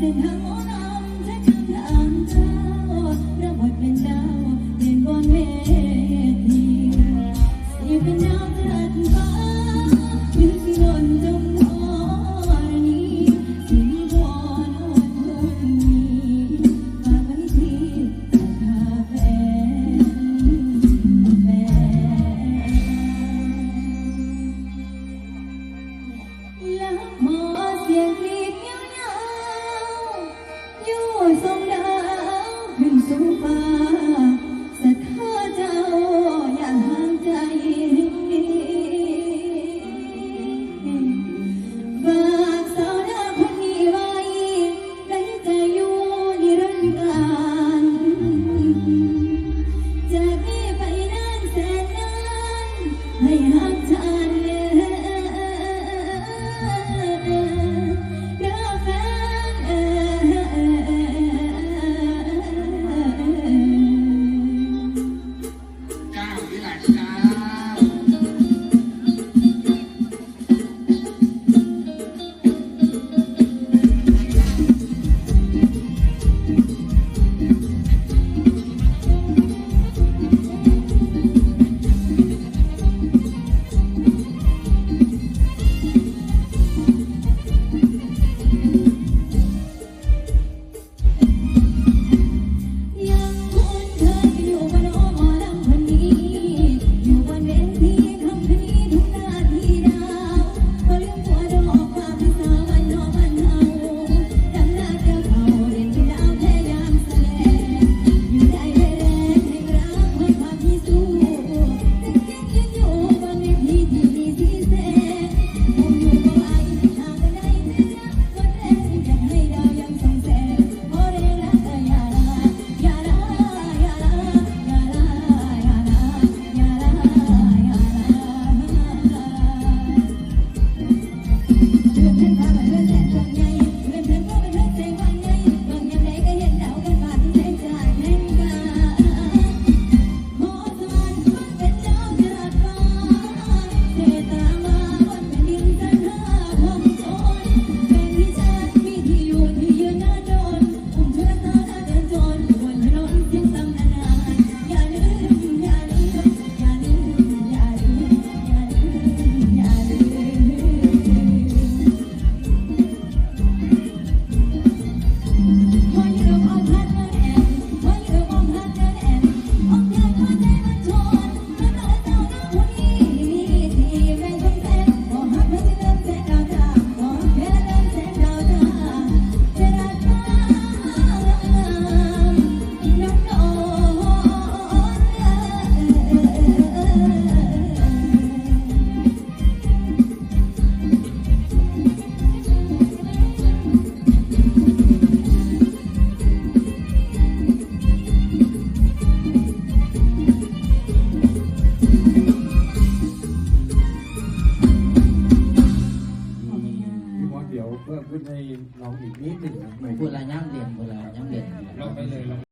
别看我 ดวงดาวขึ้นสู่ฟ้าสะท้อเจ้าอย่าห่างใจฝากสาวนาคนนี้ไว้ได้ใจอยู่นิรันดร์การจากนี้ไปนานแสนนานให้ห่าง heaven. เพิ่มขึ้นให้เราอีกนิดหนึ่งนะ พูดอะไรย้ำเดียนพูดอะไรย้ำเดียนลงไปเลย